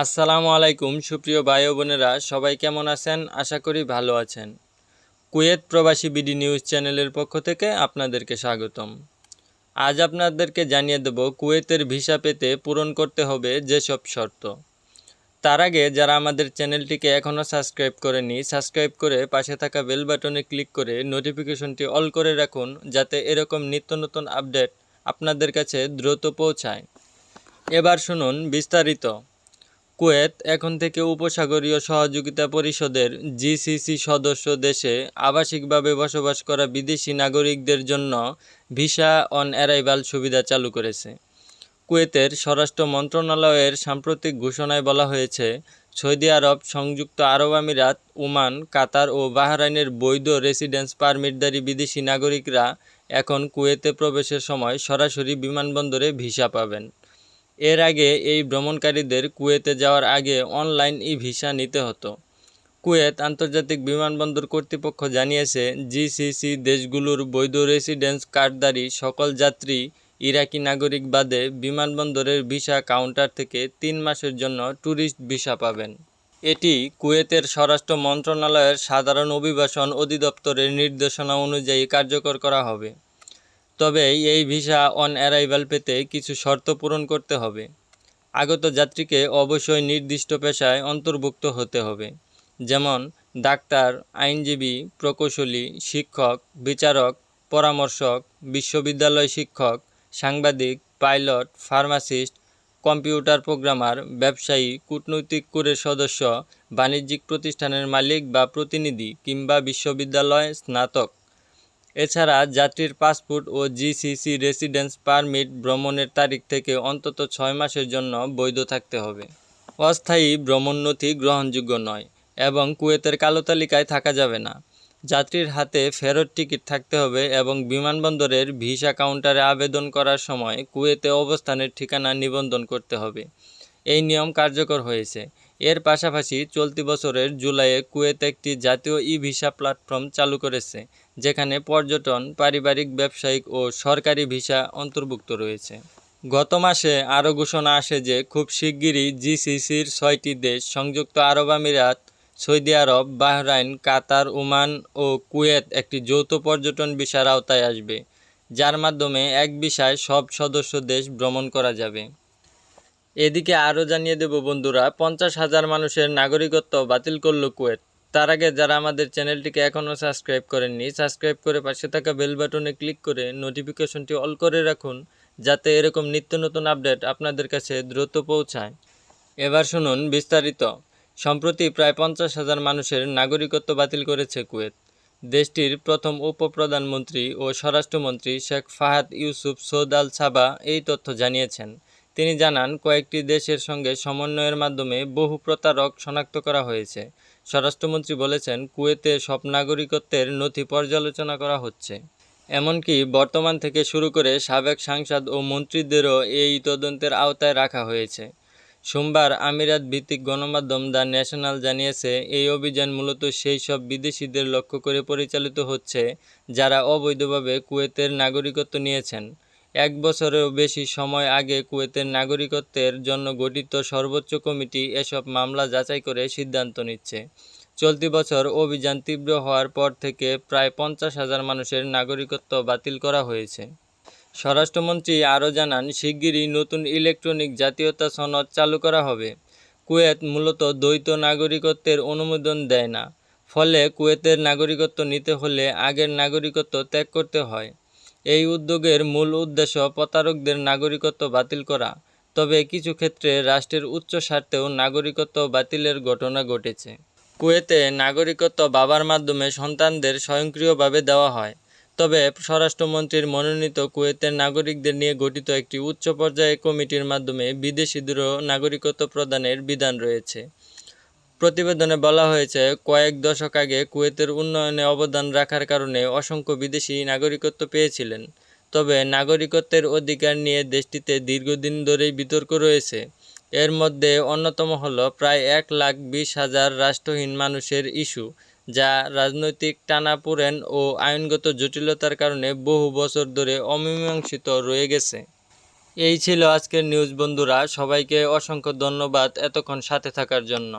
আসসালামু আলাইকুম, সুপ্রিয় ভাই বোনেরা, সবাই কেমন আছেন? আশা করি ভালো আছেন। কুয়েত প্রবাসী বিডি নিউজ চ্যানেলের পক্ষ থেকে আপনাদেরকে স্বাগতম। আজ আপনাদেরকে জানিয়ে দেব, কুয়েতের ভিসা পেতে পূরণ করতে হবে যেসব শর্ত। তার আগে যারা আমাদের চ্যানেলটিকে এখনও সাবস্ক্রাইব করেনি সাবস্ক্রাইব করে পাশে থাকা বেল বাটনে ক্লিক করে নোটিফিকেশনটি অল করে রাখুন, যাতে এরকম নিত্য নতুন আপডেট আপনাদের কাছে দ্রুত পৌঁছায়। এবার শুনুন বিস্তারিত। কুয়েত এখন থেকে উপসাগরীয় সহযোগিতা পরিষদের জিসিসি সদস্য দেশে আবাসিকভাবে বসবাস করা বিদেশি নাগরিকদের জন্য ভিসা অন অ্যারাইভাল সুবিধা চালু করেছে। কুয়েতের স্বরাষ্ট্র মন্ত্রণালয়ের সাম্প্রতিক ঘোষণায় বলা হয়েছে, সৌদি আরব, সংযুক্ত আরব আমিরাত, ওমান, কাতার ও বাহরাইনের বৈধ রেসিডেন্স পারমিটধারী বিদেশি নাগরিকরা এখন কুয়েতে প্রবেশের সময় সরাসরি বিমানবন্দরে ভিসা পাবেন। এর আগে এই ভ্রমণকারীদের কুয়েতে যাওয়ার আগে অনলাইন ই ভিসা নিতে হতো। কুয়েত আন্তর্জাতিক বিমানবন্দর কর্তৃপক্ষ জানিয়েছে জিসিসি দেশগুলোর বৈধ রেসিডেন্স কার্ডধারী সকল যাত্রী ইরাকি নাগরিক বাদে বিমানবন্দরের ভিসা কাউন্টার থেকে তিন মাসের জন্য ট্যুরিস্ট ভিসা পাবেন। এটি কুয়েতের স্বরাষ্ট্র মন্ত্রণালয়ের সাধারণ অভিবাসন অধিদপ্তরের নির্দেশনা অনুযায়ী কার্যকর করা হবে। তবে এই ভিসা অন অ্যারাইভাল পেতে কিছু শর্ত পূরণ করতে হবে। আগত যাত্রীকে অবশ্যই নির্দিষ্ট পেশায় অন্তর্ভুক্ত হতে হবে। যেমন, ডাক্তার, আইনজীবী, প্রকৌশলী, শিক্ষক, বিচারক, পরামর্শক, বিশ্ববিদ্যালয় শিক্ষক, সাংবাদিক, পাইলট, ফার্মাসিস্ট, কম্পিউটার প্রোগ্রামার, ব্যবসায়ী, কূটনৈতিক কোরের সদস্য, বাণিজ্যিক প্রতিষ্ঠানের মালিক বা প্রতিনিধি কিংবা বিশ্ববিদ্যালয় স্নাতক। এছাড়া যাত্রীর পাসপোর্ট ও জিসিসি রেসিডেন্স পারমিট ভ্রমণের তারিখ থেকে অন্তত ছয় মাসের জন্য বৈধ থাকতে হবে। অস্থায়ী ভ্রমণ নথি গ্রহণযোগ্য নয় এবং কুয়েতের কালো তালিকায় থাকা যাবে না। যাত্রীর হাতে ফেরত টিকিট থাকতে হবে এবং বিমানবন্দরের ভিসা কাউন্টারে আবেদন করার সময় কুয়েতে অবস্থানের ঠিকানা নিবন্ধন করতে হবে। এই নিয়ম কার্যকর হয়েছে। এর পাশাপাশি চলতি বছরের জুলাইয়ে কুয়েত একটি জাতীয় ই ভিসা প্ল্যাটফর্ম চালু করেছে। যেখানে পর্যটন, পারিবারিক, ব্যবসায়িক ও সরকারি ভিসা অন্তর্ভুক্ত রয়েছে। গত মাসে আরও ঘোষণা আসে যে খুব শিগগিরই জিসিসির ছয়টি দেশ সংযুক্ত আরব আমিরাত, সৌদি আরব, বাহরাইন, কাতার, ওমান ও কুয়েত একটি যৌথ পর্যটন ভিসার আওতায় আসবে, যার মাধ্যমে এক ভিসায় সব সদস্য দেশ ভ্রমণ করা যাবে। এদিকে আরও জানিয়ে দেব বন্ধুরা, পঞ্চাশ হাজার মানুষের নাগরিকত্ব বাতিল করল কুয়েত। তার আগে যারা আমাদের চ্যানেলটিকে এখনও সাবস্ক্রাইব করেননি সাবস্ক্রাইব করে পাশে থাকা বেল বাটনে ক্লিক করে নোটিফিকেশনটি অল করে রাখুন, যাতে এরকম নিত্য নতুন আপডেট আপনাদের কাছে দ্রুত পৌঁছায়। এবার শুনুন বিস্তারিত। সম্প্রতি প্রায় পঞ্চাশ হাজার মানুষের নাগরিকত্ব বাতিল করেছে কুয়েত। দেশটির প্রথম উপপ্রধানমন্ত্রী ও স্বরাষ্ট্রমন্ত্রী শেখ ফাহাদ ইউসুফ সৌদ আল সাবা এই তথ্য জানিয়েছেন। তিনি জানান, কয়েকটি দেশের সঙ্গে সমন্বয়ের মাধ্যমে বহু প্রতারক শনাক্ত করা হয়েছে। স্বরাষ্ট্রমন্ত্রী বলেছেন, কুয়েতে সব নাগরিকত্বের নথি পর্যালোচনা করা হচ্ছে। এমনকি বর্তমান থেকে শুরু করে সাবেক সাংসদ ও মন্ত্রীদেরও এই তদন্তের আওতায় রাখা হয়েছে। সোমবার আমিরাত ভিত্তিক গণমাধ্যম দ্য ন্যাশনাল জানিয়েছে, এই অভিযান মূলত সেই সব বিদেশিদের লক্ষ্য করে পরিচালিত হচ্ছে যারা অবৈধভাবে কুয়েতের নাগরিকত্ব নিয়েছেন। এক বছরেরও বেশি সময় আগে কুয়েতের নাগরিকত্বের জন্য গঠিত সর্বোচ্চ কমিটি এসব মামলা যাচাই করে সিদ্ধান্ত নিচ্ছে। চলতি বছর অভিযান তীব্র হওয়ার পর থেকে প্রায় পঞ্চাশ হাজার মানুষের নাগরিকত্ব বাতিল করা হয়েছে। স্বরাষ্ট্রমন্ত্রী আরও জানান, শিগগিরই নতুন ইলেকট্রনিক জাতীয়তা সনদ চালু করা হবে। কুয়েত মূলত দ্বৈত নাগরিকত্বের অনুমোদন দেয় না। ফলে কুয়েতের নাগরিকত্ব নিতে হলে আগের নাগরিকত্ব ত্যাগ করতে হয়। এই উদ্যোগের মূল উদ্দেশ্য প্রতারকদের নাগরিকত্ব বাতিল করা। তবে কিছু ক্ষেত্রে রাষ্ট্রের উচ্চ স্বার্থেও নাগরিকত্ব বাতিলের ঘটনা ঘটেছে। কুয়েতে নাগরিকত্ব বাবার মাধ্যমে সন্তানদের স্বয়ংক্রিয়ভাবে দেওয়া হয়। তবে স্বরাষ্ট্রমন্ত্রীর মনোনীত কুয়েতের নাগরিকদের নিয়ে গঠিত একটি উচ্চ পর্যায়ে কমিটির মাধ্যমে বিদেশিদেরও নাগরিকত্ব প্রদানের বিধান রয়েছে। প্রতিবেদনে বলা হয়েছে, কয়েক দশক আগে কুয়েতের উন্নয়নে অবদান রাখার কারণে অসংখ্য বিদেশি নাগরিকত্ব পেয়েছিলেন। তবে নাগরিকত্বের অধিকার নিয়ে দেশটিতে দীর্ঘদিন ধরেই বিতর্ক রয়েছে। এর মধ্যে অন্যতম হল প্রায় এক লাখ বিশ হাজার রাষ্ট্রহীন মানুষের ইস্যু, যা রাজনৈতিক টানাপোড়েন ও আইনগত জটিলতার কারণে বহু বছর ধরে অমীমাংসিত রয়ে গেছে। এই ছিল আজকের নিউজ, বন্ধুরা। সবাইকে অসংখ্য ধন্যবাদ এতক্ষণ সাথে থাকার জন্য।